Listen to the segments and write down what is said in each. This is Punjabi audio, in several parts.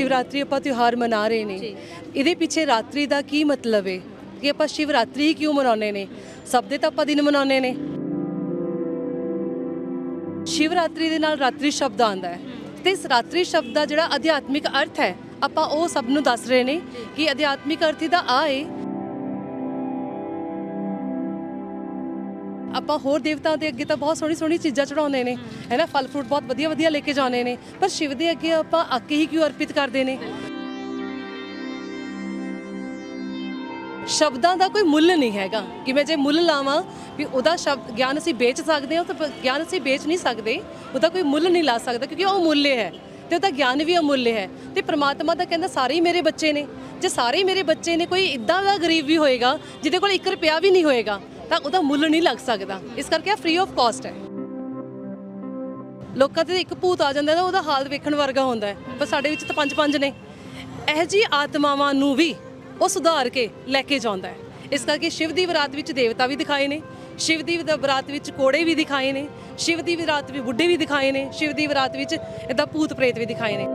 ਸ਼ਿਵਰਾਤਰੀ ਆਪਾਂ ਤਿਉਹਾਰ ਮਨਾ ਰਹੇ ਨੇ। ਇਹਦੇ ਪਿੱਛੇ ਰਾਤਰੀ ਦਾ ਕੀ ਮਤਲਬ ਹੈ ਕਿ ਆਪਾਂ ਸ਼ਿਵਰਾਤਰੀ ਹੀ ਕਿਉਂ ਮਨਾਉਂਦੇ ਨੇ? ਸਭ ਦੇ ਤਾਂ ਆਪਾਂ ਦਿਨ ਮਨਾਉਂਦੇ ਨੇ। ਸ਼ਿਵਰਾਤਰੀ ਦੇ ਨਾਲ ਰਾਤਰੀ ਸ਼ਬਦ ਆਉਂਦਾ ਹੈ। ਤੇ ਇਸ ਰਾਤਰੀ ਸ਼ਬਦ ਦਾ ਜਿਹੜਾ ਅਧਿਆਤਮਿਕ ਅਰਥ ਹੈ ਆਪਾਂ ਉਹ ਸਭ ਨੂੰ ਦੱਸ ਰਹੇ ਨੇ ਕਿ ਅਧਿਆਤਮਿਕ ਅਰਥ ਇਹਦਾ ਆ ਹੈ ਆਪਾਂ ਹੋਰ ਦੇਵਤਾ ਦੇ ਅੱਗੇ ਤਾਂ ਬਹੁਤ ਸੋਹਣੀ ਸੋਹਣੀ ਚੀਜ਼ਾਂ ਚੜਾਉਂਦੇ ਨੇ ਹੈਨਾ ਫਲ ਫਰੂਟ ਬਹੁਤ ਵਧੀਆ ਵਧੀਆ ਲੈ ਕੇ ਜਾਂਦੇ ਨੇ। ਪਰ ਸ਼ਿਵ ਦੇ ਅੱਗੇ ਆਪਾਂ ਅੱਕ ਹੀ ਕਿਉਂ ਅਰਪਿਤ ਕਰਦੇ ਨੇ? ਸ਼ਬਦਾਂ ਦਾ ਕੋਈ ਮੁੱਲ ਨਹੀਂ ਹੈਗਾ। ਕਿ ਮੈਂ ਜੇ ਮੁੱਲ ਲਾਵਾਂ ਵੀ ਉਹਦਾ ਸ਼ਬਦ ਗਿਆਨ ਅਸੀਂ ਵੇਚ ਸਕਦੇ ਹਾਂ ਤਾਂ ਗਿਆਨ ਅਸੀਂ ਵੇਚ ਨਹੀਂ ਸਕਦੇ। ਉਹਦਾ ਕੋਈ ਮੁੱਲ ਨਹੀਂ ਲਾ ਸਕਦਾ ਕਿਉਂਕਿ ਉਹ ਮੁੱਲ ਹੈ ਤੇ ਉਹਦਾ ਗਿਆਨ ਵੀ ਅਮੁੱਲ ਹੈ। ਤੇ ਪ੍ਰਮਾਤਮਾ ਤਾਂ ਕਹਿੰਦਾ ਸਾਰੇ ਹੀ ਮੇਰੇ ਬੱਚੇ ਨੇ। ਜੇ ਸਾਰੇ ਮੇਰੇ ਬੱਚੇ ਨੇ, ਕੋਈ ਇਦਾਂ ਦਾ ਗਰੀਬ ਵੀ ਹੋਏਗਾ, ਜਿਹਦੇ ਕੋਲ 1 ਰੁਪਿਆ ਵੀ ਨਹੀਂ ਹੋਏਗਾ ਤਾਂ ਉਹਦਾ ਮੁੱਲ ਨਹੀਂ ਲੱਗ ਸਕਦਾ। ਇਸ ਕਰਕੇ ਇਹ ਫ੍ਰੀ ਆਫ ਕਾਸਟ ਹੈ। ਲੋਕਾਂ ਤੇ ਇੱਕ ਭੂਤ ਆ ਜਾਂਦਾ ਨਾ, ਉਹਦਾ ਹਾਲ ਵੇਖਣ ਵਰਗਾ ਹੁੰਦਾ ਹੈ। ਪਰ ਸਾਡੇ ਵਿੱਚ ਤਾਂ ਪੰਜ ਪੰਜ ਨੇ। ਇਹ ਜੀ ਆਤਮਾਵਾਂ ਨੂੰ ਵੀ ਉਹ ਸੁਧਾਰ ਕੇ ਲੈ ਕੇ ਜਾਂਦਾ ਹੈ। ਇਸ ਕਰਕੇ ਸ਼ਿਵ ਦੀ ਬਰਾਤ ਵਿੱਚ ਦੇਵਤਾ ਵੀ ਦਿਖਾਏ ਨੇ। ਸ਼ਿਵ ਦੀ ਬਰਾਤ ਵਿੱਚ ਕੋੜੇ ਵੀ ਦਿਖਾਏ ਨੇ। ਸ਼ਿਵ ਦੀ ਬਰਾਤ ਵਿੱਚ ਬੁੱਢੇ ਵੀ ਦਿਖਾਏ ਨੇ। ਸ਼ਿਵ ਦੀ ਬਰਾਤ ਵਿੱਚ ਇਦਾਂ ਭੂਤ ਪ੍ਰੇਤ ਵੀ ਦਿਖਾਏ ਨੇ।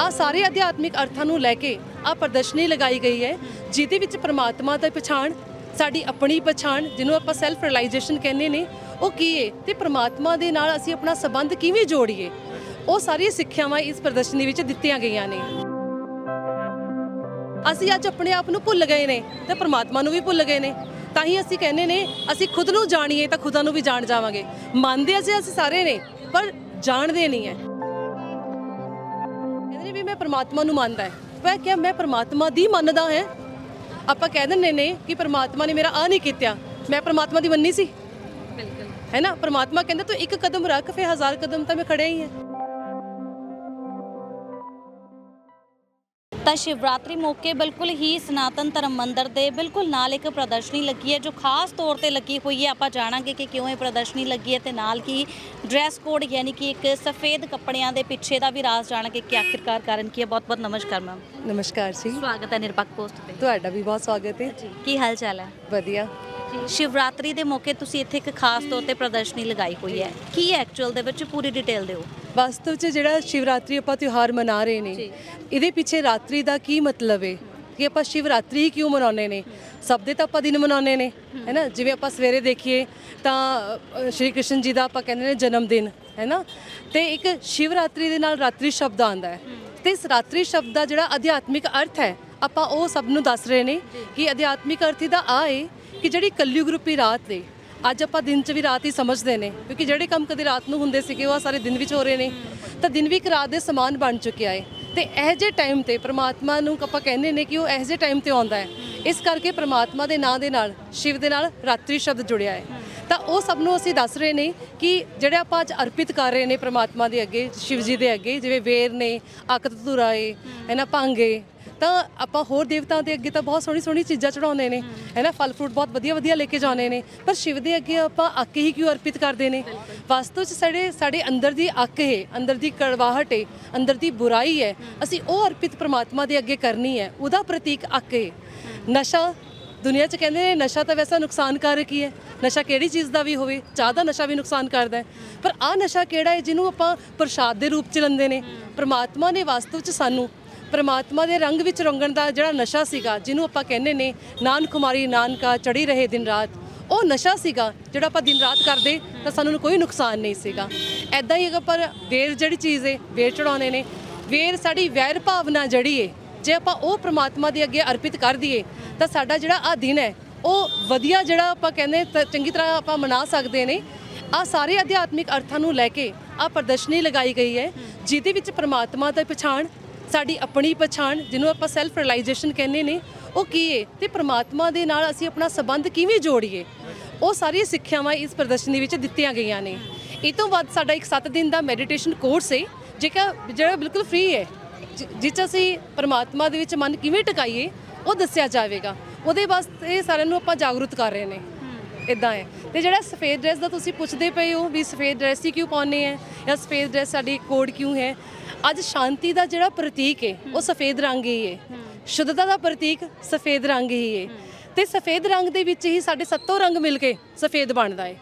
ਆ ਸਾਰੇ ਅਧਿਆਤਮਿਕ ਅਰਥਾਂ ਨੂੰ ਲੈ ਕੇ ਆ ਪ੍ਰਦਰਸ਼ਨੀ ਲਗਾਈ ਗਈ ਹੈ। ਜਿਹਦੇ ਵਿੱਚ ਪ੍ਰਮਾਤਮਾ ਦਾ ਪਛਾਣ ਸਾਡੀ ਆਪਣੀ ਪਛਾਣ, ਜਿਹਨੂੰ ਆਪਾਂ ਸੈਲਫ ਰਿਅਲਾਈਜੇਸ਼ਨ ਕਹਿੰਦੇ ਨੇ, ਉਹ ਕੀ ਹੈ ਤੇ ਪ੍ਰਮਾਤਮਾ ਦੇ ਨਾਲ ਅਸੀਂ ਆਪਣਾ ਸਬੰਧ ਕਿਵੇਂ ਜੋੜੀਏ? ਉਹ ਸਾਰੀਆਂ ਸਿੱਖਿਆਵਾਂ ਇਸ ਪ੍ਰਦਰਸ਼ਨੀ ਵਿੱਚ ਦਿੱਤੀਆਂ ਗਈਆਂ ਨੇ। ਅਸੀਂ ਅੱਜ ਆਪਣੇ ਆਪ ਨੂੰ ਭੁੱਲ ਗਏ ਨੇ ਤੇ ਪ੍ਰਮਾਤਮਾ ਨੂੰ ਵੀ ਭੁੱਲ ਗਏ ਨੇ। ਤਾਂ ਹੀ ਅਸੀਂ ਕਹਿੰਦੇ ਨੇ, ਅਸੀਂ ਖੁਦ ਨੂੰ ਜਾਣੀਏ ਤਾਂ ਖੁਦਾ ਨੂੰ ਵੀ ਜਾਣ ਜਾਵਾਂਗੇ। ਮੰਨਦੇ ਅਸੀਂ ਅਸੀਂ ਸਾਰੇ ਨੇ, ਪਰ ਜਾਣਦੇ ਨਹੀਂ ਹੈ ਕਹਿੰਦੇ ਨੇ ਵੀ ਮੈਂ ਪ੍ਰਮਾਤਮਾ ਨੂੰ ਮੰਨਦਾ ਹੈ ਪਰ ਕਿਆ ਮੈਂ ਪ੍ਰਮਾਤਮਾ ਦੀ ਮੰਨਦਾ ਹਾਂ ਆਪਾਂ ਕਹਿ ਦਿੰਦੇ ਨੇ ਕਿ ਪ੍ਰਮਾਤਮਾ ਨੇ ਮੇਰਾ ਆ ਨਹੀਂ ਕੀਤਾ ਮੈਂ ਪ੍ਰਮਾਤਮਾ ਦੀ ਮੰਨੀ ਸੀ। ਬਿਲਕੁਲ। ਹੈ ਨਾ? ਪ੍ਰਮਾਤਮਾ ਕਹਿੰਦਾ ਤੂੰ ਇੱਕ ਕਦਮ ਰੱਖ ਫੇ ਹਜ਼ਾਰ ਕਦਮ ਤਾਂ ਮੈਂ ਖੜਿਆ ਹੀ ਹਾਂ। ਤਾਂ ਸ਼ਿਵਰਾਤਰੀ ਮੌਕੇ ਬਿਲਕੁਲ ਹੀ ਸਨਾਤਨ ਧਰਮ ਮੰਦਿਰ ਦੇ ਬਿਲਕੁਲ ਨਾਲ ਇੱਕ ਪ੍ਰਦਰਸ਼ਨੀ ਲੱਗੀ ਹੈ ਜੋ ਖਾਸ ਤੌਰ ਤੇ ਲੱਗੀ ਹੋਈ ਹੈ। ਆਪਾਂ ਜਾਣਾਂਗੇ ਕਿ ਕਿਉਂ ਇਹ ਪ੍ਰਦਰਸ਼ਨੀ ਲੱਗੀ ਹੈ ਤੇ ਨਾਲ ਕੀ ਡਰੈਸ ਕੋਡ ਯਾਨੀ ਕਿ ਇੱਕ ਸਫੇਦ ਕੱਪੜਿਆਂ ਦੇ ਪਿੱਛੇ ਦਾ ਵੀ ਰਾਜ਼ ਜਾਣਾਂਗੇ ਕਿ ਆਖਿਰਕਾਰ ਕਾਰਨ ਕੀ ਹੈ। ਬਹੁਤ ਬਹੁਤ ਨਮਸਕਾਰ ਮੈਮ ਨਮਸਕਾਰ ਜੀ। ਸਵਾਗਤ ਹੈ ਨਿਰਪੱਖ ਪੋਸਟ ਤੇ। ਤੁਹਾਡਾ ਵੀ ਬਹੁਤ ਸਵਾਗਤ ਹੈ। ਕੀ ਹਾਲ ਚਾਲ ਹੈ? ਵਧੀਆ। ਸ਼ਿਵਰਾਤਰੀ ਦੇ ਮੌਕੇ ਤੁਸੀਂ ਇੱਥੇ ਇੱਕ ਖਾਸ ਤੌਰ ਤੇ ਪ੍ਰਦਰਸ਼ਨੀ ਲਗਾਈ ਹੋਈ ਹੈ। ਕੀ ਐਕਚੁਅਲ ਦੇ ਵਿੱਚ ਪੂਰੀ ਡਿਟੇਲ ਦਿਓ? ਵਾਸਤਵ 'ਚ ਜਿਹੜਾ ਸ਼ਿਵਰਾਤਰੀ ਆਪਾਂ ਤਿਉਹਾਰ ਮਨਾ ਰਹੇ ਨੇ। ਇਹਦੇ ਪਿੱਛੇ ਰਾਤਰੀ ਦਾ ਕੀ ਮਤਲਬ ਹੈ ਕਿ ਆਪਾਂ ਸ਼ਿਵਰਾਤਰੀ ਹੀ ਕਿਉਂ ਮਨਾਉਂਦੇ ਨੇ? ਸਭ ਦੇ ਤਾਂ ਆਪਾਂ ਦਿਨ ਮਨਾਉਂਦੇ ਨੇ ਹੈਨਾ? ਜਿਵੇਂ ਆਪਾਂ ਸਵੇਰੇ ਦੇਖੀਏ ਤਾਂ ਸ਼੍ਰੀ ਕ੍ਰਿਸ਼ਨ ਜੀ ਦਾ ਆਪਾਂ ਕਹਿੰਦੇ ਨੇ ਜਨਮ ਦਿਨ ਹੈਨਾ? ਤੇ ਇੱਕ ਸ਼ਿਵਰਾਤਰੀ ਦੇ ਨਾਲ ਰਾਤਰੀ ਸ਼ਬਦ ਆਉਂਦਾ ਹੈ। ਤੇ ਇਸ ਰਾਤਰੀ ਸ਼ਬਦ ਦਾ ਜਿਹੜਾ ਅਧਿਆਤਮਿਕ ਅਰਥ ਹੈ ਆਪਾਂ ਉਹ ਸਭ ਨੂੰ ਦੱਸ ਰਹੇ ਨੇ ਕਿ ਅਧਿਆਤਮਿਕ ਅਰਥ ਇਹਦਾ ਆ ਹੈ ਕਿ ਜਿਹੜੀ ਕਲਯੁਗ ਰੂਪੀ ਰਾਤ ਦੇ ਅੱਜ ਆਪਾਂ ਦਿਨ 'ਚ ਵੀ ਰਾਤ ਹੀ ਸਮਝਦੇ ਨੇ, ਕਿਉਂਕਿ ਜਿਹੜੇ ਕੰਮ ਕਦੇ ਰਾਤ ਨੂੰ ਹੁੰਦੇ ਸੀਗੇ, ਉਹ ਸਾਰੇ ਦਿਨ ਵਿੱਚ ਹੋ ਰਹੇ ਨੇ। ਤਾਂ ਦਿਨ ਵੀ ਇੱਕ ਰਾਤ ਦੇ ਸਮਾਨ ਬਣ ਚੁੱਕਿਆ ਹੈ ਤੇ ਇਹ ਜੇ ਟਾਈਮ ਤੇ ਪ੍ਰਮਾਤਮਾ ਨੂੰ ਆਪਾਂ ਕਹਿੰਦੇ ਨੇ ਕਿ ਉਹ ਇਹ ਜੇ ਟਾਈਮ ਤੇ ਆਉਂਦਾ ਹੈ ਇਸ ਕਰਕੇ ਪ੍ਰਮਾਤਮਾ ਦੇ ਨਾਂ ਦੇ ਨਾਲ, ਸ਼ਿਵ ਦੇ ਨਾਲ ਰਾਤਰੀ ਸ਼ਬਦ ਜੁੜਿਆ ਹੈ ਤਾਂ ਉਹ ਸਭ ਨੂੰ ਅਸੀਂ ਦੱਸ ਰਹੇ ਨੇ ਕਿ ਜਿਹੜੇ ਆਪਾਂ ਅੱਜ ਅਰਪਿਤ ਕਰ ਰਹੇ ਨੇ ਪ੍ਰਮਾਤਮਾ ਦੇ ਅੱਗੇ, ਸ਼ਿਵ ਜੀ ਦੇ ਅੱਗੇ, ਜਿਵੇਂ ਵੇਰ ਨੇ ਅਕਤ ਧੁਰਾ ਏ ਹੈ ਨਾ ਭੰਗੇ ਤਾਂ ਆਪਾਂ ਹੋਰ ਦੇਵਤਾਂ ਦੇ ਅੱਗੇ ਤਾਂ ਬਹੁਤ ਸੋਹਣੀ ਸੋਹਣੀ ਚੀਜ਼ਾਂ ਚੜਾਉਂਦੇ ਨੇ, ਹੈਨਾ, ਫਲ ਫਰੂਟ ਬਹੁਤ ਵਧੀਆ ਵਧੀਆ ਲੈ ਕੇ ਜਾਂਦੇ ਨੇ, ਪਰ ਸ਼ਿਵ ਦੇ ਅੱਗੇ ਆਪਾਂ ਅੱਕ ਹੀ ਕਿਉਂ ਅਰਪਿਤ ਕਰਦੇ ਨੇ? ਵਾਸਤਵ ਚ ਸਾਡੇ ਸਾਡੇ ਅੰਦਰ ਦੀ ਅੱਕ ਹੈ ਅੰਦਰ ਦੀ ਕੜਵਾਹਟ ਹੈ ਅੰਦਰ ਦੀ ਬੁਰਾਈ ਹੈ ਅਸੀਂ ਉਹ ਅਰਪਿਤ ਪ੍ਰਮਾਤਮਾ ਦੇ ਅੱਗੇ ਕਰਨੀ ਹੈ ਉਹਦਾ ਪ੍ਰਤੀਕ ਅੱਕ ਹੈ ਨਸ਼ਾ ਦੁਨੀਆ 'ਚ ਕਹਿੰਦੇ ਨੇ ਨਸ਼ਾ ਤਾਂ ਵੈਸਾ ਨੁਕਸਾਨਕਾਰਕ ਹੀ ਹੈ। ਨਸ਼ਾ ਕਿਹੜੀ ਚੀਜ਼ ਦਾ ਵੀ ਹੋਵੇ, ਚਾਹ ਦਾ ਨਸ਼ਾ ਵੀ ਨੁਕਸਾਨ ਕਰਦਾ ਹੈ। ਪਰ ਆ ਨਸ਼ਾ ਕਿਹੜਾ ਹੈ ਜਿਹਨੂੰ ਆਪਾਂ ਪ੍ਰਸ਼ਾਦ ਦੇ ਰੂਪ 'ਚ ਲੈਂਦੇ ਨੇ? ਪ੍ਰਮਾਤਮਾ ਨੇ ਵਾਸਤਵ 'ਚ ਸਾਨੂੰ ਪਰਮਾਤਮਾ ਦੇ ਰੰਗ ਵਿੱਚ ਰੰਗਣ ਦਾ ਜਿਹੜਾ ਨਸ਼ਾ ਸੀਗਾ, ਜਿਹਨੂੰ ਆਪਾਂ ਕਹਿੰਦੇ ਨੇ ਨਾਨਕ ਕੁਮਾਰੀ ਨਾਨਕਾ ਚੜੀ ਰਹੇ ਦਿਨ ਰਾਤ, ਉਹ ਨਸ਼ਾ ਸੀਗਾ ਜਿਹੜਾ ਆਪਾਂ ਦਿਨ ਰਾਤ ਕਰਦੇ ਤਾਂ ਸਾਨੂੰ ਕੋਈ ਨੁਕਸਾਨ ਨਹੀਂ ਸੀਗਾ। ਐਦਾਂ ਹੀ ਅਗਰ ਪਰ ਵੇਰ ਜਿਹੜੀ ਚੀਜ਼ ਹੈ ਵੇਰ ਚੜਾਉਂਦੇ ਨੇ, ਵੇਰ ਸਾਡੀ ਵੈਰ ਭਾਵਨਾ ਜੜੀ ਹੈ ਜੇ ਆਪਾਂ ਉਹ ਪ੍ਰਮਾਤਮਾ ਦੇ ਅੱਗੇ ਅਰਪਿਤ ਕਰ ਦਈਏ, ਤਾਂ ਸਾਡਾ ਜਿਹੜਾ ਆ ਦਿਨ ਹੈ, ਉਹ ਵਧੀਆ ਜਿਹੜਾ ਆਪਾਂ ਕਹਿੰਦੇ ਤ- ਚੰਗੀ ਤਰ੍ਹਾਂ ਆਪਾਂ ਮਨਾ ਸਕਦੇ ਨੇ। ਆ ਸਾਰੇ ਅਧਿਆਤਮਿਕ ਅਰਥਾਂ ਨੂੰ ਲੈ ਕੇ ਆ ਪ੍ਰਦਰਸ਼ਨੀ ਲਗਾਈ ਗਈ ਹੈ, ਜਿਹਦੇ ਵਿੱਚ ਪ੍ਰਮਾਤਮਾ ਦਾ ਪਛਾਣ, ਸਾਡੀ ਆਪਣੀ ਪਛਾਣ, ਜਿਹਨੂੰ ਆਪਾਂ ਸੈਲਫ ਰਿਅਲਾਈਜੇਸ਼ਨ ਕਹਿੰਦੇ ਨੇ, ਉਹ ਕੀ ਹੈ ਤੇ ਪ੍ਰਮਾਤਮਾ ਦੇ ਨਾਲ ਅਸੀਂ ਆਪਣਾ ਸਬੰਧ ਕਿਵੇਂ ਜੋੜੀਏ? ਉਹ ਸਾਰੀਆਂ ਸਿੱਖਿਆਵਾਂ ਇਸ ਪ੍ਰਦਰਸ਼ਨੀ ਵਿੱਚ ਦਿੱਤੀਆਂ ਗਈਆਂ ਨੇ। ਇਹ ਤੋਂ ਬਾਅਦ ਸਾਡਾ ਇੱਕ 7 ਦਿਨ ਦਾ ਮੈਡੀਟੇਸ਼ਨ ਕੋਰਸ ਹੈ ਜਿਹੜਾ ਜਿਹੜਾ ਬਿਲਕੁਲ ਫ੍ਰੀ ਹੈ ਜਿ- ਜਿਹ 'ਚ ਅਸੀਂ ਪ੍ਰਮਾਤਮਾ ਦੇ ਵਿੱਚ ਮਨ ਕਿਵੇਂ ਟਿਕਾਈਏ ਉਹ ਦੱਸਿਆ ਜਾਵੇਗਾ। ਉਹਦੇ ਵਾਸਤੇ ਸਾਰਿਆਂ ਨੂੰ ਆਪਾਂ ਜਾਗਰੂਕ ਕਰ ਰਹੇ ਨੇ। ਇਦਾਂ ਹੈ। ਤੇ ਜਿਹੜਾ ਸਫੇਦ ਡਰੈਸ ਦਾ ਤੁਸੀਂ ਪੁੱਛਦੇ ਪਏ ਹੋ ਵੀ ਸਫੇਦ ਡਰੈਸ ਹੀ ਕਿਉਂ ਪਾਉਂਦੇ ਹੈ ਜਾਂ ਸਫੇਦ ਡਰੈਸ ਸਾਡੀ ਕੋਡ ਕਿਉਂ ਹੈ ਅੱਜ ਸ਼ਾਂਤੀ ਦਾ ਜਿਹੜਾ ਪ੍ਰਤੀਕ ਹੈ ਉਹ ਸਫੇਦ ਰੰਗ ਹੀ ਹੈ। ਸ਼ੁੱਧਤਾ ਦਾ ਪ੍ਰਤੀਕ ਸਫੇਦ ਰੰਗ ਹੀ ਹੈ। ਤੇ ਸਫੇਦ ਰੰਗ ਦੇ ਵਿੱਚ ਹੀ ਸਾਡੇ ਸੱਤੋਂ ਰੰਗ ਮਿਲ ਕੇ ਸਫੇਦ ਬਣਦਾ ਹੈ।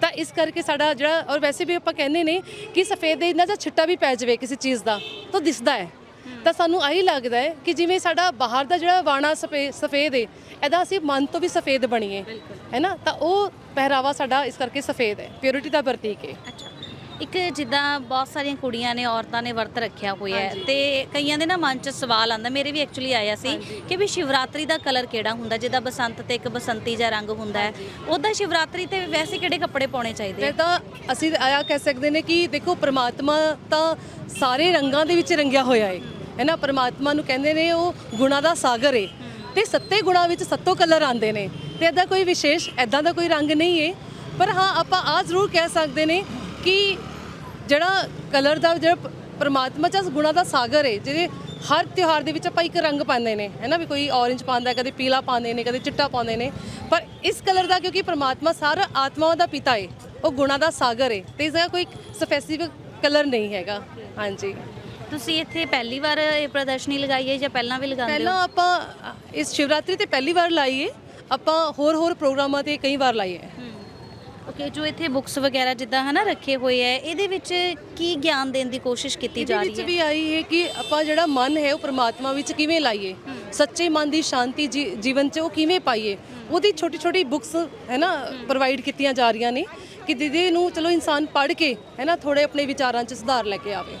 ਤਾਂ ਇਸ ਕਰਕੇ ਸਾਡਾ ਜਿਹੜਾ ਔਰ ਵੈਸੇ ਵੀ ਆਪਾਂ ਕਹਿੰਦੇ ਨੇ ਕਿ ਸਫੇਦ ਦੇ ਇੰਨਾ ਜਿਹਾ ਛਿੱਟਾ ਵੀ ਪੈ ਜਾਵੇ ਕਿਸੇ ਚੀਜ਼ ਦਾ ਤਾਂ ਦਿਸਦਾ ਹੈ। ਤਾਂ ਸਾਨੂੰ ਆਹੀ ਲੱਗਦਾ ਹੈ ਕਿ ਜਿਵੇਂ ਸਾਡਾ ਬਾਹਰ ਦਾ ਜਿਹੜਾ ਸਫੇ- ਸਫੇਦ ਹੈ ਇਹਦਾ ਅਸੀਂ ਮਨ ਤੋਂ ਵੀ ਸਫੇਦ ਬਣੀਏ ਹੈ ਨਾ? ਤਾਂ ਉਹ ਪਹਿਰਾਵਾ ਸਾਡਾ ਇਸ ਕਰਕੇ ਸਫੇਦ ਹੈ ਪਿਓਰਿਟੀ ਦਾ ਪ੍ਰਤੀਕ ਹੈ ਇੱਕ ਜਿੱਦਾਂ ਬਹੁਤ ਸਾਰੀਆਂ ਕੁੜੀਆਂ ਨੇ ਔਰਤਾਂ ਨੇ ਵਰਤ ਰੱਖਿਆ ਹੋਇਆ ਹੈ ਤੇ ਕਈਆਂ ਦੇ ਨਾ ਮਨ 'ਚ ਸਵਾਲ ਆਂਦਾ ਮੇਰੇ ਵੀ ਐਕਚੁਅਲੀ ਆਇਆ ਸੀ ਕਿ ਵੀ ਸ਼ਿਵਰਾਤਰੀ ਦਾ ਕਲਰ ਕਿਹੜਾ ਹੁੰਦਾ? ਜਿੱਦਾਂ ਬਸੰਤ ਤੇ ਇੱਕ ਬਸੰਤੀ ਜਿਹਾ ਰੰਗ ਹੁੰਦਾ ਹੈ। ਉਹਦਾ ਸ਼ਿਵਰਾਤਰੀ ਤੇ ਵੈਸੇ ਕਿਹੜੇ ਕੱਪੜੇ ਪਾਉਣੇ ਚਾਹੀਦੇ? ਤੇ ਆ? ਤਾਂ ਅਸੀਂ ਆਇਆ ਕਹਿ ਸਕਦੇ ਨੇ ਕਿ ਦੇਖੋ ਪ੍ਰਮਾਤਮਾ ਤਾਂ ਸਾਰੇ ਰੰਗਾਂ ਦੇ ਵਿੱਚ ਰੰਗਿਆ ਹੋਇਆ ਹੈ। ਹੈ ਨਾ ਪਰਮਾਤਮਾ ਨੂੰ ਕਹਿੰਦੇ ਨੇ ਉਹ ਗੁਣਾ ਦਾ ਸਾਗਰ ਏ। ਤੇ ਸੱਤੇ ਗੁਣਾ ਵਿੱਚ ਸੱਤੋਂ ਕਲਰ ਆਉਂਦੇ ਨੇ ਤੇ ਇਹਦਾ ਕੋਈ ਵਿਸ਼ੇਸ਼ ਐਦਾਂ ਦਾ ਕੋਈ ਰੰਗ ਨਹੀਂ ਹੈ ਪਰ ਹਾਂ, ਆਪਾਂ ਆ ਜ਼ਰੂਰ ਕਹਿ ਸਕਦੇ ਨੇ ਕਿ ਜਿਹੜਾ ਕਲਰ ਦਾ, ਜਿਹੜਾ ਪਰਮਾਤਮਾ ਚ ਗੁਣਾ ਦਾ ਸਾਗਰ ਹੈ ਜਿਹੜੇ ਹਰ ਤਿਉਹਾਰ ਦੇ ਵਿੱਚ ਆਪਾਂ ਇੱਕ ਰੰਗ ਪਾਉਂਦੇ ਨੇ। ਹੈ ਨਾ ਵੀ ਕੋਈ ਔਰੇਂਜ ਪਾਉਂਦਾ ਕਦੇ ਪੀਲਾ ਪਾਉਂਦੇ ਨੇ, ਕਦੇ ਚਿੱਟਾ ਪਾਉਂਦੇ ਨੇ। ਪਰ ਇਸ ਕਲਰ ਦਾ ਕਿਉਂਕਿ ਪਰਮਾਤਮਾ ਸਾਰਾ ਆਤਮਾਵਾਂ ਦਾ ਪਿਤਾ ਏ, ਉਹ ਗੁਣਾ ਦਾ ਸਾਗਰ ਏ। ਤੇ ਇਸ ਦਾ ਕੋਈ ਸਪੈਸੀਫਿਕ ਕਲਰ ਨਹੀਂ ਹੈਗਾ। ਹਾਂਜੀ। ਤੁਸੀਂ ਇੱਥੇ ਪਹਿਲੀ ਵਾਰ ਇਹ ਪ੍ਰਦਰਸ਼ਨੀ ਲਗਾਈ ਹੈ ਜਾਂ ਪਹਿਲਾਂ ਵੀ ਲਗਾਉਂਦੇ ਹੋ? ਪਹਿਲਾਂ ਆਪਾਂ ਇਸ ਸ਼ਿਵਰਾਤਰੀ ਤੇ ਪਹਿਲੀ ਵਾਰ ਲਾਈਏ ਆਪਾਂ ਹੋਰ ਹੋਰ ਪ੍ਰੋਗਰਾਮਾਂ ਤੇ ਕਈ ਵਾਰ ਲਾਈ ਹੈ। ਓਕੇ ਜੋ ਇੱਥੇ ਬੁੱਕਸ ਵਗੈਰਾ ਜਿੱਦਾਂ ਹਨਾ ਰੱਖੇ ਹੋਏ ਹੈ ਇਹਦੇ ਵਿੱਚ ਕੀ ਗਿਆਨ ਦੇਣ ਦੀ ਕੋਸ਼ਿਸ਼ ਕੀਤੀ ਇਹਦੇ ਜਾ ਵਿੱਚ ਰਹੀ ਹੈ ਵੀ ਆਈ ਹੈ ਕਿ ਆਪਾਂ ਜਿਹੜਾ ਮਨ ਹੈ ਉਹ ਪ੍ਰਮਾਤਮਾ ਵਿੱਚ ਕਿਵੇਂ ਲਾਈਏ? ਸੱਚੇ ਮਨ ਦੀ ਸ਼ਾਂਤੀ ਜੀ- ਜੀਵਨ 'ਚ ਉਹ ਕਿਵੇਂ ਪਾਈਏ? ਉਹਦੀ ਛੋਟੀ ਛੋਟੀ ਬੁੱਕਸ ਹੈ। ਨਾ ਪ੍ਰੋਵਾਈਡ ਕੀਤੀਆਂ ਜਾ ਰਹੀਆਂ ਨੇ ਕਿ ਦੀਦੀ ਨੂੰ ਚਲੋ ਇਨਸਾਨ ਪੜ੍ਹ ਕੇ ਹੈ ਨਾ ਥੋੜੇ ਆਪਣੇ ਵਿਚਾਰਾਂ 'ਚ ਸੁਧਾਰ ਲੈ ਕੇ ਆਵੇ।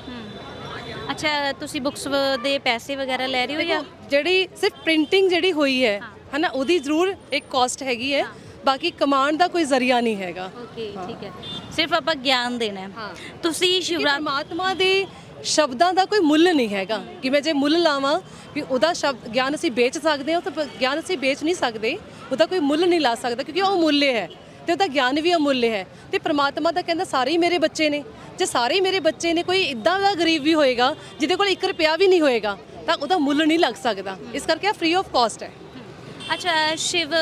ਅੱਛਾ ਤੁਸੀਂ ਬੁੱਕਸ ਦੇ ਪੈਸੇ ਵਗੈਰਾ ਲੈ ਰਹੇ ਹੋ ਜਾਂ? ਜਿਹੜੀ ਸਿਰਫ ਪ੍ਰਿੰਟਿੰਗ ਜਿਹੜੀ ਹੋਈ ਹੈ ਹੈ। ਨਾ ਉਹਦੀ ਜ਼ਰੂਰ ਇੱਕ ਕਾਸਟ ਹੈਗੀ ਹੈ। ਬਾਕੀ ਕਮਾਂਡ ਦਾ ਕੋਈ ਜ਼ਰੀਆ ਨਹੀਂ ਹੈਗਾ। ਓਕੇ ਠੀਕ ਹੈ। ਸਿਰਫ ਆਪਾਂ ਗਿਆਨ ਦੇਣਾ ਹੈ। ਤੁਸੀਂ ਕਿ ਸ਼ਿਵਰਾਤਰੀ ਪਰਮਾਤਮਾ ਦੇ ਸ਼ਬਦਾਂ ਦਾ ਕੋਈ ਮੁੱਲ ਨਹੀਂ ਹੈਗਾ। ਕਿ ਮੈਂ ਜੇ ਮੁੱਲ ਲਾਵਾਂ ਵੀ ਉਹਦਾ ਸ਼ਬਦ ਗਿਆਨ ਅਸੀਂ ਵੇਚ ਸਕਦੇ ਹਾਂ ਤਾਂ ਗਿਆਨ ਅਸੀਂ ਵੇਚ ਨਹੀਂ ਸਕਦੇ। ਉਹਦਾ ਕੋਈ ਮੁੱਲ ਨਹੀਂ ਲਾ ਸਕਦਾ ਕਿਉਂਕਿ ਉਹ ਮੁੱਲ ਹੈ। ਤੇ ਉਹਦਾ ਗਿਆਨ ਵੀ ਅਮੁੱਲ ਹੈ। ਤੇ ਪ੍ਰਮਾਤਮਾ ਤਾਂ ਕਹਿੰਦਾ ਸਾਰੇ ਹੀ ਮੇਰੇ ਬੱਚੇ ਨੇ। ਜੇ ਸਾਰੇ ਹੀ ਮੇਰੇ ਬੱਚੇ ਨੇ ਕੋਈ ਇਦਾਂ ਦਾ ਗਰੀਬ ਵੀ ਹੋਏਗਾ ਜਿਹਦੇ ਕੋਲ 1 ਰੁਪਿਆ ਵੀ ਨਹੀਂ ਹੋਏਗਾ ਤਾਂ ਉਹਦਾ ਮੁੱਲ ਨਹੀਂ ਲੱਗ ਸਕਦਾ। ਇਸ ਕਰਕੇ ਫ੍ਰੀ ਆਫ ਕਾਸਟ ਹੈ। ਅੱਛਾ ਸ਼ਿਵ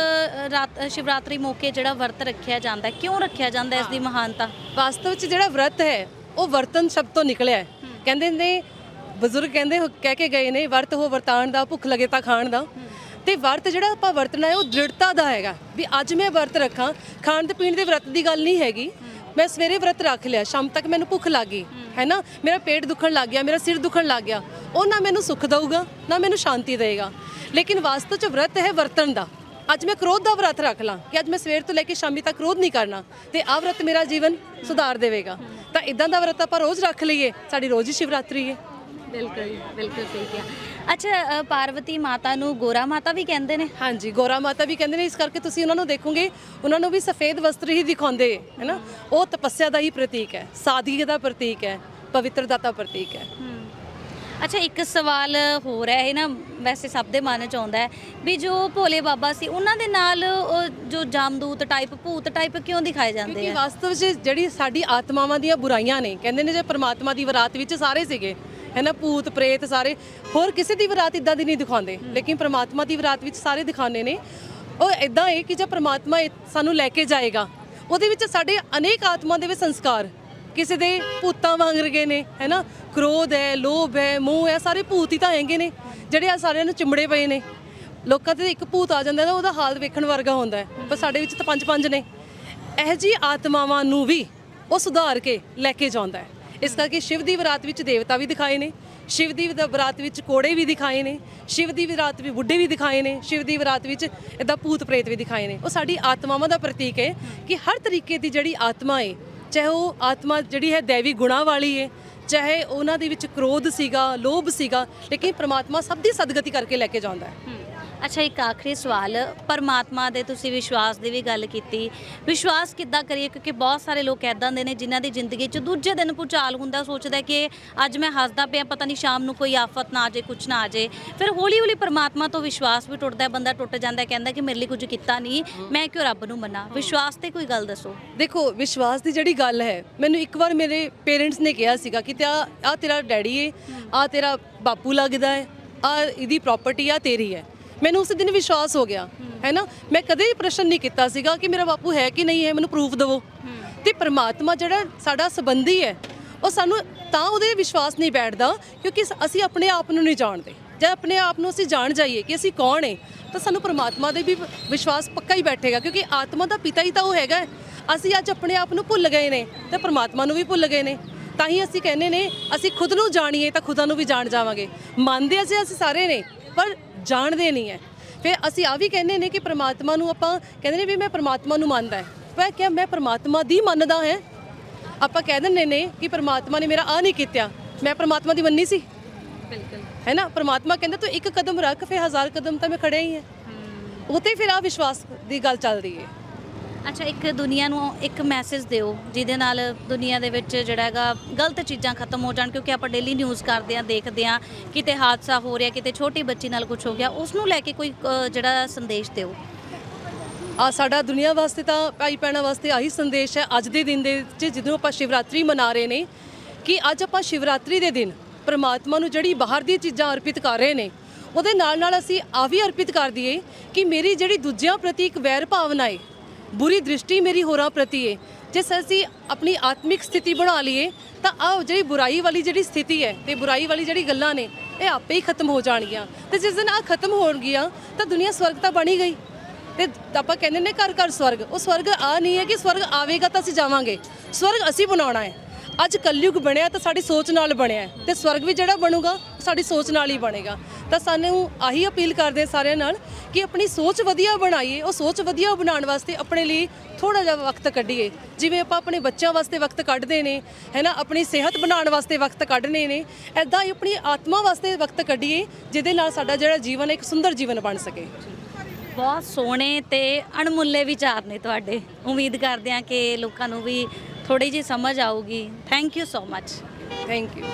ਰਾਤ ਸ਼ਿਵਰਾਤਰੀ ਮੌਕੇ ਜਿਹੜਾ ਵਰਤ ਰੱਖਿਆ ਜਾਂਦਾ ਕਿਉਂ ਰੱਖਿਆ ਜਾਂਦਾ ਇਸ ਦੀ ਮਹਾਨਤਾ? ਵਾਸਤਵ ਵਿੱਚ ਜਿਹੜਾ ਵਰਤ ਹੈ ਉਹ ਵਰਤਨ ਸ਼ਬਦ ਤੋਂ ਨਿਕਲਿਆ ਹੈ। ਕਹਿੰਦੇ ਨੇ ਬਜ਼ੁਰਗ ਕਹਿੰਦੇ ਕਹਿ ਕੇ ਗਏ ਨੇ ਵਰਤ ਹੋ ਵਰਤਾਨ ਦਾ ਭੁੱਖ ਲਗੇ ਤਾਂ ਖਾਣ ਦਾ। ਤੇ ਵਰਤ ਜਿਹੜਾ ਆਪਾਂ ਵਰਤਣਾ ਹੈ, ਉਹ ਦ੍ਰਿੜਤਾ ਦਾ ਹੈਗਾ। ਵੀ ਅੱਜ ਮੈਂ ਵਰਤ ਰੱਖਾਂ, ਖਾਣ ਤੇ ਪੀਣ ਦੇ ਵਰਤ ਦੀ ਗੱਲ ਨਹੀਂ ਹੈਗੀ। ਮੈਂ ਸਵੇਰੇ ਵਰਤ ਰੱਖ ਲਿਆ, ਸ਼ਾਮ ਤੱਕ ਮੈਨੂੰ ਭੁੱਖ ਲੱਗ ਗਈ ਹੈ ਨਾ ਮੇਰਾ ਪੇਟ ਦੁਖਣ ਲੱਗ ਗਿਆ, ਮੇਰਾ ਸਿਰ ਦੁਖਣ ਲੱਗ ਗਿਆ। ਉਹ ਨਾ ਮੈਨੂੰ ਸੁੱਖ ਦਊਗਾ, ਨਾ ਮੈਨੂੰ ਸ਼ਾਂਤੀ ਦੇਗਾ। ਲੇਕਿਨ ਵਾਸਤਵ ਚ ਵਰਤ ਹੈ ਵਰਤਣ ਦਾ। ਅੱਜ ਮੈਂ ਕ੍ਰੋਧ ਦਾ ਵਰਤ ਰੱਖ ਲਾਂ ਕਿ ਅੱਜ ਮੈਂ ਸਵੇਰ ਤੋਂ ਲੈ ਕੇ ਸ਼ਾਮੀ ਤੱਕ ਕ੍ਰੋਧ ਨਹੀਂ ਕਰਨਾ ਤੇ ਆਹ ਵਰਤ ਮੇਰਾ ਜੀਵਨ ਸੁਧਾਰ ਦੇਵੇਗਾ। ਤਾਂ ਇਦਾਂ ਦਾ ਵਰਤ ਆਪਾਂ ਰੋਜ਼ ਰੱਖ ਲਈਏ, ਸਾਡੀ ਰੋਜ਼ ਹੀ ਸ਼ਿਵਰਾਤਰੀ ਹੈ ਬਿਲਕੁਲ ਬਿਲਕੁਲ ਸਹੀ ਕਿਹਾ। ਅੱਛਾ ਅ, ਪਾਰਵਤੀ ਮਾਤਾ ਨੂੰ ਗੋਰਾ ਮਾਤਾ ਵੀ ਕਹਿੰਦੇ ਨੇ? ਹਾਂਜੀ ਗੋਰਾ ਮਾਤਾ ਵੀ ਕਹਿੰਦੇ ਨੇ ਇਸ ਕਰਕੇ ਤੁਸੀਂ ਉਹਨਾਂ ਨੂੰ ਦੇਖੋਗੇ ਉਹਨਾਂ ਨੂੰ ਵੀ ਸਫੇਦ ਵਸਤਰ ਹੀ ਦਿਖਾਉਂਦੇ ਹੈ ਨਾ? ਉਹ ਤਪੱਸਿਆ ਦਾ ਹੀ ਪ੍ਰਤੀਕ ਹੈ ਸਾਦਗੀ ਦਾ ਪ੍ਰਤੀਕ ਹੈ ਪਵਿੱਤਰਤਾ ਦਾ ਪ੍ਰਤੀਕ ਹੈ। ਅੱਛਾ ਇੱਕ ਸਵਾਲ ਹੋਰ ਹੈ ਇਹ ਨਾ ਵੈਸੇ ਸਭ ਦੇ ਮਨ ਚ ਆਉਂਦਾ ਹੈ ਵੀ ਜੋ ਭੋਲੇ ਬਾਬਾ ਸੀ ਉਹਨਾਂ ਦੇ ਨਾਲ ਉਹ ਜੋ ਜਾਮਦੂਤ ਟਾਈਪ ਭੂਤ ਟਾਈਪ ਕਿਉਂ ਦਿਖਾਏ ਜਾਂਦੇ ਕਿਉਂਕਿ ਆ? ਵਾਸਤਵ 'ਚ ਜਿਹੜੀ ਸਾਡੀ ਆਤਮਾਵਾਂ ਦੀਆਂ ਬੁਰਾਈਆਂ ਨੇ ਕਹਿੰਦੇ ਨੇ ਜੇ ਪ੍ਰਮਾਤਮਾ ਦੀ ਵਰਾਤ ਵਿੱਚ ਸਾਰੇ ਸੀਗੇ ਹੈ ਨਾ, ਭੂਤ, ਪ੍ਰੇਤ ਸਾਰੇ। ਹੋਰ ਕਿਸੇ ਦੀ ਵਿਰਾਤ ਇਦਾਂ ਦੀ ਨਹੀਂ ਦਿਖਾਉਂਦੇ। ਲੇਕਿਨ ਪ੍ਰਮਾਤਮਾ ਦੀ ਵਿਰਾਤ ਵਿੱਚ ਸਾਰੇ ਦਿਖਾਉਂਦੇ ਨੇ। ਉਹ ਇਦਾਂ ਹੈ ਕਿ ਜੇ ਪ੍ਰਮਾਤਮਾ ਇਹ ਸਾਨੂੰ ਲੈ ਕੇ ਜਾਏਗਾ, ਉਹਦੇ ਵਿੱਚ ਸਾਡੇ ਅਨੇਕ ਆਤਮਾ ਦੇ ਵਿੱਚ ਸੰਸਕਾਰ। ਕਿਸੇ ਦੇ ਭੂਤਾਂ ਵਾਂਗ ਰਗੇ ਨੇ, ਹੈ ਨਾ? ਕ੍ਰੋਧ ਹੈ, ਲੋਭ ਹੈ, ਮੋਹ ਹੈ, ਸਾਰੇ ਭੂਤ ਹੀ ਤਾਂ ਹੈਗੇ ਨੇ, ਜਿਹੜੇ ਆ ਸਾਰਿਆਂ ਨੂੰ ਚਿੰਬੜੇ ਪਏ ਨੇ। ਲੋਕਾਂ ਤੇ ਇੱਕ ਭੂਤ ਆ ਜਾਂਦਾ ਤਾਂ ਉਹਦਾ ਹਾਲ ਵੇਖਣ ਵਰਗਾ ਹੁੰਦਾ ਹੈ। ਪਰ ਸਾਡੇ ਵਿੱਚ ਤਾਂ ਪੰਜ ਪੰਜ ਨੇ। ਇਹ ਜੀ ਆਤਮਾਵਾਂ ਨੂੰ ਵੀ ਉਹ ਸੁਧਾਰ ਕੇ ਲੈ ਕੇ ਜਾਂਦਾ ਹੈ। ਇਸ ਕਰਕੇ ਸ਼ਿਵ ਦੀ ਬਰਾਤ ਵਿੱਚ ਦੇਵਤਾ ਵੀ ਦਿਖਾਏ ਨੇ, ਸ਼ਿਵ ਦੀ ਬਰਾਤ ਵਿੱਚ ਕੋੜੇ ਵੀ ਦਿਖਾਏ ਨੇ, ਸ਼ਿਵ ਦੀ ਬਰਾਤ ਵਿੱਚ ਬੁੱਢੇ ਵੀ ਦਿਖਾਏ ਨੇ, ਸ਼ਿਵ ਦੀ ਬਰਾਤ ਵਿੱਚ ਇਦਾਂ ਭੂਤ ਪ੍ਰੇਤ ਵੀ ਦਿਖਾਏ ਨੇ। ਉਹ ਸਾਡੀ ਆਤਮਾਵਾਂ ਦਾ ਪ੍ਰਤੀਕ ਹੈ ਕਿ ਹਰ ਤਰੀਕੇ ਦੀ ਜਿਹੜੀ ਆਤਮਾ ਹੈ ਚਾਹੇ ਉਹ ਆਤਮਾ ਜਿਹੜੀ ਹੈ ਦੇਵੀ ਗੁਣਾ ਵਾਲੀ ਹੈ ਚਾਹੇ ਉਹਨਾਂ ਦੇ ਵਿੱਚ ਕ੍ਰੋਧ ਸੀਗਾ, ਲੋਭ ਸੀਗਾ, ਲੇਕਿਨ ਪ੍ਰਮਾਤਮਾ ਸਭ ਦੀ ਸਦਗਤੀ ਕਰਕੇ ਲੈ ਕੇ ਜਾਂਦਾ ਹੈ। ਅੱਛਾ, ਇੱਕ ਆਖਰੀ ਸਵਾਲ। ਪਰਮਾਤਮਾ ਦੇ ਤੁਸੀਂ ਵਿਸ਼ਵਾਸ ਦੀ ਵੀ ਗੱਲ ਕੀਤੀ। ਵਿਸ਼ਵਾਸ ਕਿੱਦਾਂ ਕਰੀਏ? ਕਿਉਂਕਿ ਬਹੁਤ ਸਾਰੇ ਲੋਕ ਐਦਾਂ ਦੇ ਨੇ ਜਿਨ੍ਹਾਂ ਦੀ ਜ਼ਿੰਦਗੀ 'ਚ ਦੂਜੇ ਦਿਨ ਭੁਚਾਲ ਹੁੰਦਾ, ਸੋਚਦਾ ਕਿ ਅੱਜ ਮੈਂ ਹੱਸਦਾ ਪਿਆ, ਪਤਾ ਨਹੀਂ ਸ਼ਾਮ ਨੂੰ ਕੋਈ ਆਫਤ ਨਾ ਆ ਜਾਏ ਕੁਝ ਨਾ ਆ ਜਾਏ। ਫਿਰ ਹੌਲੀ ਹੌਲੀ ਪਰਮਾਤਮਾ ਤੋਂ ਵਿਸ਼ਵਾਸ ਵੀ ਟੁੱਟਦਾ ਬੰਦਾ ਟੁੱਟ ਜਾਂਦਾ ਕਹਿੰਦਾ ਕਿ ਮੇਰੇ ਲਈ ਕੁਝ ਕੀਤਾ ਨਹੀਂ, ਮੈਂ ਕਿਉਂ ਰੱਬ ਨੂੰ ਮੰਨਾਂ? ਵਿਸ਼ਵਾਸ ਤੇ ਕੋਈ ਗੱਲ ਦੱਸੋ? ਦੇਖੋ, ਵਿਸ਼ਵਾਸ ਦੀ ਜਿਹੜੀ ਗੱਲ ਹੈ, ਮੈਨੂੰ ਇੱਕ ਵਾਰ ਮੇਰੇ ਪੇਰੈਂਟਸ ਨੇ ਕਿਹਾ ਸੀਗਾ ਕਿ ਆ ਆ ਤੇਰਾ ਡੈਡੀ ਏ ਆ ਤੇਰਾ ਬਾਪੂ ਲੱਗਦਾ ਹੈ ਆ ਇਹਦੀ ਪ੍ਰਾਪਰਟੀ ਆ ਤੇਰੀ ਹੈ। ਮੈਨੂੰ ਉਸ ਦਿਨ ਵਿਸ਼ਵਾਸ ਹੋ ਗਿਆ ਹੈ। ਨਾ? ਮੈਂ ਕਦੇ ਪ੍ਰਸ਼ਨ ਨਹੀਂ ਕੀਤਾ ਸੀਗਾ ਕਿ ਮੇਰਾ ਬਾਪੂ ਹੈ ਕਿ ਨਹੀਂ ਹੈ ਮੈਨੂੰ ਪ੍ਰੂਫ ਦਿਵੋ। ਤੇ ਪ੍ਰਮਾਤਮਾ ਜਿਹੜਾ ਸਾਡਾ ਸੰਬੰਧੀ ਹੈ ਉਹ ਸਾਨੂੰ ਤਾਂ ਉਹਦੇ ਵਿਸ਼ਵਾਸ ਨਹੀਂ ਬੈਠਦਾ ਕਿਉਂਕਿ ਅਸੀਂ ਆਪਣੇ ਆਪ ਨੂੰ ਨਹੀਂ ਜਾਣਦੇ। ਜੇ ਆਪਣੇ ਆਪ ਨੂੰ ਅਸੀਂ ਜਾਣ ਜਾਈਏ ਕਿ ਅਸੀਂ ਕੌਣ ਹੈ ਤਾਂ ਸਾਨੂੰ ਪ੍ਰਮਾਤਮਾ ਦੇ ਵੀ ਵਿਸ਼ਵਾਸ ਪੱਕਾ ਹੀ ਬੈਠੇਗਾ ਕਿਉਂਕਿ ਆਤਮਾ ਦਾ ਪਿਤਾ ਹੀ ਤਾਂ ਉਹ ਹੈਗਾ। ਅਸੀਂ ਅੱਜ ਆਪਣੇ ਆਪ ਨੂੰ ਭੁੱਲ ਗਏ ਨੇ ਤੇ ਪ੍ਰਮਾਤਮਾ ਨੂੰ ਵੀ ਭੁੱਲ ਗਏ ਨੇ। ਤਾਂ ਹੀ ਅਸੀਂ ਕਹਿੰਦੇ ਨੇ ਅਸੀਂ ਖੁਦ ਨੂੰ ਜਾਣੀਏ ਤਾਂ ਖੁਦਾ ਨੂੰ ਵੀ ਜਾਣ ਜਾਵਾਂਗੇ। ਮੰਨਦੇ ਅਸੀਂ ਅਸੀਂ ਸਾਰੇ ਨੇ ਪਰ ਜਾਣਦੇ ਨਹੀਂ ਹੈ। ਫਿਰ ਅਸੀਂ ਆ ਵੀ ਕਹਿੰਦੇ ਨੇ ਕਿ ਪ੍ਰਮਾਤਮਾ ਨੂੰ ਆਪਾਂ ਕਹਿੰਦੇ ਨੇ ਵੀ ਮੈਂ ਪ੍ਰਮਾਤਮਾ ਨੂੰ ਮੰਨਦਾ ਹੈ। ਪਰ ਕਿਆ ਮੈਂ ਪ੍ਰਮਾਤਮਾ ਦੀ ਮੰਨਦਾ ਹੈ? ਆਪਾਂ ਕਹਿ ਦਿੰਦੇ ਨੇ ਕਿ ਪ੍ਰਮਾਤਮਾ ਨੇ ਮੇਰਾ ਆ ਨਹੀਂ ਕੀਤਾ। ਮੈਂ ਪ੍ਰਮਾਤਮਾ ਦੀ ਮੰਨੀ ਸੀ। ਬਿਲਕੁਲ। ਹੈ ਨਾ? ਪ੍ਰਮਾਤਮਾ ਕਹਿੰਦਾ ਤੂੰ ਇੱਕ ਕਦਮ ਰੱਖ ਫਿਰ ਹਜ਼ਾਰ ਕਦਮ ਤਾਂ ਮੈਂ ਖੜਿਆ ਹੀ ਹੈ। ਉਤੇ ਫਿਰ ਆ ਵਿਸ਼ਵਾਸ ਦੀ ਗੱਲ ਚੱਲਦੀ ਹੈ। ਅੱਛਾ ਇੱਕ ਦੁਨੀਆ ਨੂੰ ਇੱਕ ਮੈਸੇਜ ਦਿਓ ਜਿਹਦੇ ਨਾਲ ਦੁਨੀਆ ਦੇ ਵਿੱਚ ਜਿਹੜਾ ਹੈਗਾ ਗਲਤ ਚੀਜ਼ਾਂ ਖਤਮ ਹੋ ਜਾਣ ਕਿਉਂਕਿ ਆਪਾਂ ਡੇਲੀ ਨਿਊਜ਼ ਕਰਦੇ ਆਂ ਦੇਖਦੇ ਆਂ ਕਿਤੇ ਹਾਦਸਾ ਹੋ ਰਿਹਾ ਕਿਤੇ ਛੋਟੀ ਬੱਚੀ ਨਾਲ ਕੁਝ ਹੋ ਗਿਆ ਉਸ ਨੂੰ ਲੈ ਕੇ ਕੋਈ ਅ, ਜਿਹੜਾ ਸੰਦੇਸ਼ ਦਿਓ। ਆ ਸਾਡਾ ਦੁਨੀਆ ਵਾਸਤੇ ਤਾਂ ਭਾਈ ਭੈਣਾਂ ਵਾਸਤੇ ਆਹੀ ਸੰਦੇਸ਼ ਹੈ ਅੱਜ ਦੇ ਦਿਨ ਦੇ ਵਿੱਚ ਜਦੋਂ ਆਪਾਂ ਸ਼ਿਵਰਾਤਰੀ ਮਨਾ ਰਹੇ ਨੇ ਕਿ ਅੱਜ ਆਪਾਂ ਸ਼ਿਵਰਾਤਰੀ ਦੇ ਦਿਨ ਪ੍ਰਮਾਤਮਾ ਨੂੰ ਜਿਹੜੀ ਬਾਹਰ ਦੀਆਂ ਚੀਜ਼ਾਂ ਅਰਪਿਤ ਕਰ ਰਹੇ ਨੇ ਉਹਦੇ ਨਾਲ ਨਾਲ ਅਸੀਂ ਆ ਵੀ ਅਰਪਿਤ ਕਰ ਦਈਏ ਕਿ ਮੇਰੀ ਜਿਹੜੀ ਦੂਜਿਆਂ ਪ੍ਰਤੀ ਇੱਕ ਵੈਰ ਭਾਵਨਾ ਹੈ ਬੁਰੀ ਦ੍ਰਿਸ਼ਟੀ ਮੇਰੀ ਹੋਰਾਂ ਪ੍ਰਤੀ ਹੈ ਜਿਸ ਅਸੀਂ ਆਪਣੀ ਆਤਮਿਕ ਸਥਿਤੀ ਬਣਾ ਲਈਏ, ਤਾਂ ਆਹ ਜਿਹੜੀ ਬੁਰਾਈ ਵਾਲੀ ਜਿਹੜੀ ਸਥਿਤੀ ਹੈ ਤੇ ਬੁਰਾਈ ਵਾਲੀ ਜਿਹੜੀ ਗੱਲਾਂ ਨੇ, ਇਹ ਆਪੇ ਹੀ ਖਤਮ ਹੋ ਜਾਣਗੀਆਂ। ਤੇ ਜਿਸ ਦਿਨ ਆ ਖਤਮ ਹੋਣਗੀਆਂ, ਤਾਂ ਦੁਨੀਆ ਸਵਰਗ ਤਾਂ ਬਣੀ ਗਈ। ਤੇ ਆਪਾਂ ਕਹਿੰਦੇ ਨੇ ਘਰ ਘਰ ਸਵਰਗ, ਉਹ ਸਵਰਗ ਆ ਨਹੀਂ ਹੈ ਕਿ ਸਵਰਗ ਆਵੇਗਾ ਤਾਂ ਅਸੀਂ ਜਾਵਾਂਗੇ। ਸਵਰਗ ਅਸੀਂ ਬਣਾਉਣਾ ਹੈ। ਅੱਜ ਕਲਯੁਗ ਬਣਿਆ ਤਾਂ ਸਾਡੀ ਸੋਚ ਨਾਲ ਬਣਿਆ ਹੈ। ਤੇ ਸਵਰਗ ਵੀ ਜਿਹੜਾ ਬਣੂਗਾ ਸਾਡੀ ਸੋਚ ਨਾਲ ਹੀ ਬਣੇਗਾ। ਤਾਂ ਸਾਨੂੰ ਆਹੀ ਅਪੀਲ ਕਰਦੇ ਸਾਰਿਆਂ ਨਾਲ ਕਿ ਆਪਣੀ ਸੋਚ ਵਧੀਆ ਬਣਾਈਏ ਉਹ ਸੋਚ ਵਧੀਆ ਬਣਾਉਣ ਵਾਸਤੇ ਆਪਣੇ ਲਈ ਥੋੜਾ ਜਿਹਾ ਵਕਤ ਕੱਢੀਏ। ਜਿਵੇਂ ਆਪਾਂ ਆਪਣੇ ਬੱਚਿਆਂ ਵਾਸਤੇ ਵਕਤ ਕੱਢਦੇ ਨੇ ਹੈਨਾ ਆਪਣੀ ਸਿਹਤ ਬਣਾਉਣ ਵਾਸਤੇ ਵਕਤ ਕੱਢਨੇ ਨੇ ਐਦਾਂ ਹੀ ਆਪਣੀ ਆਤਮਾ ਵਾਸਤੇ ਵਕਤ ਕੱਢੀਏ ਜਿਹਦੇ ਨਾਲ ਸਾਡਾ ਜਿਹੜਾ ਜੀਵਨ ਹੈ ਇੱਕ ਸੁੰਦਰ ਜੀਵਨ ਬਣ ਸਕੇ। ਬਹੁਤ ਸੋਹਣੇ ਤੇ ਅਣਮੁੱਲੇ ਵਿਚਾਰ ਨੇ ਤੁਹਾਡੇ। ਉਮੀਦ ਕਰਦੇ ਹਾਂ ਕਿ ਲੋਕਾਂ ਨੂੰ ਵੀ ਥੋੜੀ ਜਿਹੀ ਸਮਝ ਆਊਗੀ। Thank you so much thank you